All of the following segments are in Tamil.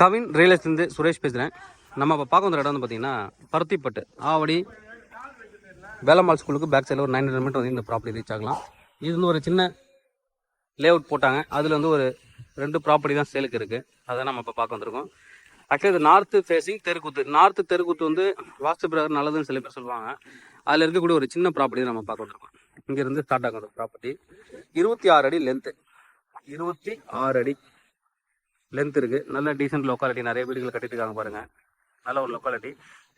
கவின் ரியல் எஸ்டேட்லேருந்து சுரேஷ் பேசுகிறேன் நம்ம இப்போ பார்க்க வந்த இடம் வந்து பார்த்தீங்கன்னா பருத்திப்பட்டு. ஆவடி வேலம்மாள் ஸ்கூலுக்கு பேக் சைடில் ஒரு நைன் ஹண்ட்ரட் மீட்டர் வந்து இந்த ப்ராப்பர்ட்டி ரீச் ஆகலாம். இது வந்து ஒரு சின்ன லே அவுட் போட்டாங்க. அதில் வந்து ஒரு ரெண்டு ப்ராப்பர்ட்டி தான் சேலுக்கு இருக்குது அதை நம்ம இப்போ பார்க்க வந்திருக்கோம். ஆக்சுவலி இது நார்த்து ஃபேஸிங் தெருக்கூத்து. நார்த்து தெருக்கூத்து வந்து வாஸ்து பிரகாரம் நல்லதுன்னு சில பேர் சொல்லுவாங்க. அதில் இருக்கக்கூடிய ஒரு சின்ன ப்ராப்பர்ட்டி நம்ம பார்க்க வந்திருக்கோம். இங்கேருந்து ஸ்டார்ட் ஆகும் அந்த ப்ராப்பர்ட்டி இருபத்தி ஆறு அடி லென்த்து இருபத்தி ஆறு அடி லென்த் இருக்கு. நல்ல டீசென்ட் லொக்காலிட்டி நிறைய வீடுகள் கட்டிட்டு இருக்காங்க பாருங்க. நல்ல ஒரு லொக்காலிட்டி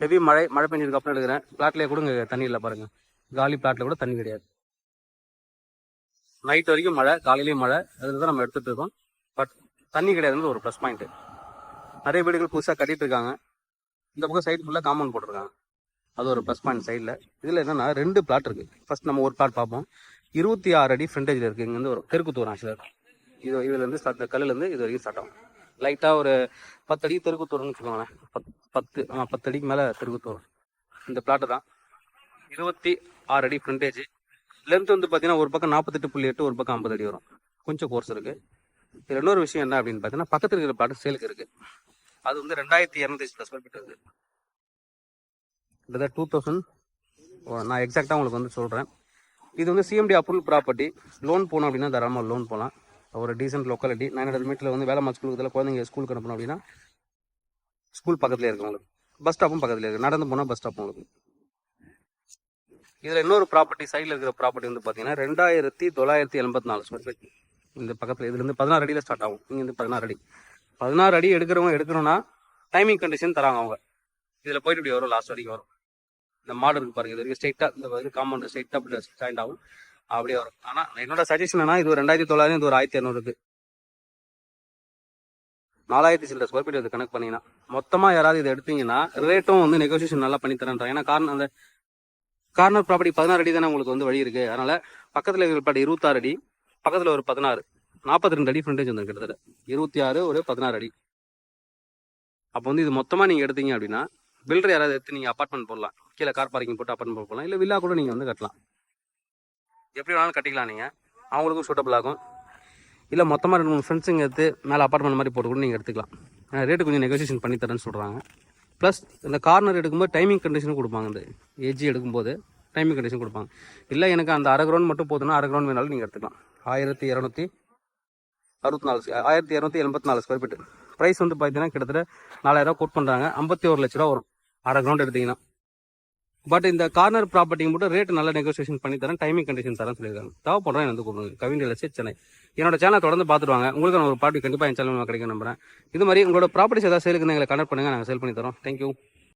ஹெவி மழை மழை பெஞ்சதுக்கு அப்புறம் எடுக்கிறேன். பிளாட்லேயே கூட இங்கே தண்ணி இல்லை பாருங்க. காலி பிளாட்ல கூட தண்ணி கிடையாது. நைட் வரைக்கும் மழை காலையிலயும் மழை. அதில் தான் நம்ம எடுத்துட்டு இருக்கோம். பட் தண்ணி கிடையாதுன்றது ஒரு ப்ளஸ் பாயிண்ட் நிறைய வீடுகள் புதுசாக கட்டிட்டு இருக்காங்க இந்த பக்கம் சைடு ஃபுல்லாக காம்பவுண்ட் போட்டிருக்காங்க. அது ஒரு ப்ளஸ் பாயிண்ட் சைடில் இதில் என்னென்னா ரெண்டு பிளாட் இருக்கு. ஃபர்ஸ்ட் நம்ம ஒரு பிளாட் பார்ப்போம். இருபத்தி ஆறு அடி ஃப்ரண்டேஜில் இருக்குது இங்கேருந்து ஒரு தெருக்குத்து வரும் ஆக்சுவலாக இது இதுலேருந்து ஸ்டார்ட் கல்லுலேருந்து இது வரைக்கும் ஸ்டார்ட் ஆகும். லைட்டாக ஒரு பத்து அடி தெருக்குத்து வச்சுக்கோங்களேன். பத் பத்து ஆ பத்து அடிக்கு மேலே தெருக்குத்தூர். இந்த பிளாட்டு தான். இருபத்தி ஆறு அடி ஃப்ரண்டேஜ் லென்த் வந்து பார்த்தீங்கன்னா ஒரு பக்கம் நாற்பத்தெட்டு புள்ளி எட்டு ஒரு பக்கம் ஐம்பது அடி வரும். கொஞ்சம் கோர்ஸ் இருக்குது இதுல இன்னொரு விஷயம் என்ன அப்படின்னு பார்த்தீங்கன்னா பக்கத்தில் இருக்கிற பிளாட்டு சேலுக்கு இருக்குது அது வந்து ரெண்டாயிரத்தி இரநூத்தி ஸ்கொயர் ஃபீட் இருக்குது கிட்டத்தட்ட டூ தௌசண்ட் நான் எக்ஸாக்டாக உங்களுக்கு வந்து சொல்கிறேன் இது வந்து சிஎம்டி அப்ரூவல் ப்ராப்பர்ட்டி லோன் போகணும் அப்படின்னா தாராளமாக லோன் போகலாம். ஒரு டீசென்ட் லொக்காலிட்டி நைன் ஹண்ட்ரட் மீட்டரில் வந்து வேலை ஸ்கூலுக்கு குழந்தைங்க ஸ்கூலுக்கு அனுப்பணும் அப்படின்னா ஸ்கூல் பக்கத்துலேயே இருக்கு உங்களுக்கு. பஸ் ஸ்டாப்பும் பக்கத்துலேயே இருக்குது நடந்து போனால் பஸ் ஸ்டாப் உங்களுக்கு. இதில் இன்னொரு ப்ராப்பர்ட்டி சைடில் இருக்கிற ப்ராப்பர்ட்டி வந்து பார்த்தீங்கன்னா ரெண்டாயிரத்தி தொள்ளாயிரத்தி எண்பத்தி நாலு ஸ்கொயர் ஃபீட் இந்த பக்கத்தில் இதுலேருந்து பதினாறு அடியில் ஸ்டார்ட் ஆகும். இங்கேருந்து பதினாறு அடி. பதினாறு அடி எடுக்கிறவங்க எடுக்கணும்னா டைமிங் கண்டிஷன் தராங்க அவங்க. இதில் போயிட்டு இப்படி வரும் லாஸ்ட் வரைக்கும் வரும். இந்த மாடு இருக்கு பாருங்க இது வரைக்கும் ஸ்ட்ரைட்டாக இந்த வந்து காம்பவுண்ட் ஸ்ட்ரைட்டாக அப்படி ஜாயிண்ட் ஆகும். அப்படியே வரும். ஆனால் என்னோட சஜஷன் என்ன இது ஒரு ரெண்டாயிரத்தி தொள்ளாயிரம் இது ஒரு ஆயிரத்தி இரநூறுக்கு நாலாயிரத்தி சில்லற ஸ்கொயர் ஃபீட் இது கணக்கு பண்ணீங்கன்னா மொத்தமாக யாராவது இதை எடுத்தீங்கன்னா ரேட்டும் வந்து நெகோசியேஷன் நல்லா பண்ணி தரேன்றாங்க. ஏன்னா காரணம் அந்த கார்னர் ப்ராப்பர்ட்டி பதினாறு அடி தானே உங்களுக்கு வந்து வழி இருக்கு. அதனால பக்கத்தில் இருக்கிற இருபத்தாறு அடி பக்கத்தில் ஒரு பதினாறு நாற்பத்தி ரெண்டு அடி ஃப்ரண்டேஜ் வந்து கிட்டத்தட்ட. இருபத்தி ஆறு ஒரு பதினாறு அடி. அப்போ வந்து இது மொத்தமாக நீங்கள் எடுத்தீங்க அப்படின்னா பில்டர் யாராவது எடுத்து நீங்கள் அப்பார்ட்மெண்ட் போடலாம். கீழே கார் பார்க்கிங் போட்டு அப்பார்ட்மெண்ட் போடலாம். இல்லை வில்லா கூட நீங்கள் வந்து கட்டலாம். எப்படி வேணாலும் கட்டிக்கலாம் நீங்கள் அவங்களுக்கும் சூட்டபிள் ஆகும் இல்லை மொத்தமாக ரெண்டு மூணு ஃப்ரெண்ட்ஸுங்க எடுத்து மேலே அப்பார்ட்மெண்ட் மாதிரி போட்டு கூட நீங்கள் எடுத்துக்கலாம். ரேட்டு கொஞ்சம் நெகோசியேஷன் பண்ணி தரேன்னு சொல்கிறாங்க ப்ளஸ் இந்த கார்னர் எடுக்கும்போது டைமிங் கண்டிஷனும் கொடுப்பாங்க இந்த ஏஜி எடுக்கும்போது. டைமிங் கண்டிஷன் கொடுப்பாங்க. இல்லை எனக்கு அந்த அரை கிரவுண்ட் மட்டும் போதுன்னா அரை கிரவுண்ட் வேணாலும் நீங்கள் எடுத்துக்கலாம். ஆயிரத்தி இரநூத்தி அறுபத்தி நாலு ஆயிரத்தி இரநூத்தி எண்பத்தி நாலு ஸ்கொயர் ஃபீட் ப்ரைஸ் வந்து பார்த்தீங்கன்னா கிட்டத்தட்ட நாலாயிரம் கோட் பண்ணுறாங்க ஐம்பத்தி ஒரு லட்ச ரூபா வரும். அரை கிரவுண்ட் எடுத்தீங்கன்னா. பட் இந்த கார்னர் ப்ராப்பர்ட்டிக்கு மட்டும் ரேட் நல்ல நெகோசியேஷன் பண்ணி தரேன் டைமிங் கண்டிஷன் தரேன் சொல்லியிருக்காங்க. தேவைப்படுறோம் எனக்கு கூப்பிடுங்க கவிஞர் எலசி சென்னை. என்னோட சேனல் தொடர்ந்து பார்த்துருவாங்க உங்களுக்கு நான் ஒரு ப்ராப்பர்ட்டி கண்டிப்பாக என் சேனல் கிடைக்கும் நம்புறேன். இது மாதிரி உங்களோட ப்ராப்பர்ட்டிஸ் ஏதாவது சேலுக்கு எங்களை கனெக்ட் பண்ணுங்கள் நாங்கள் சேல் பண்ணி தரோம். தேங்க்யூ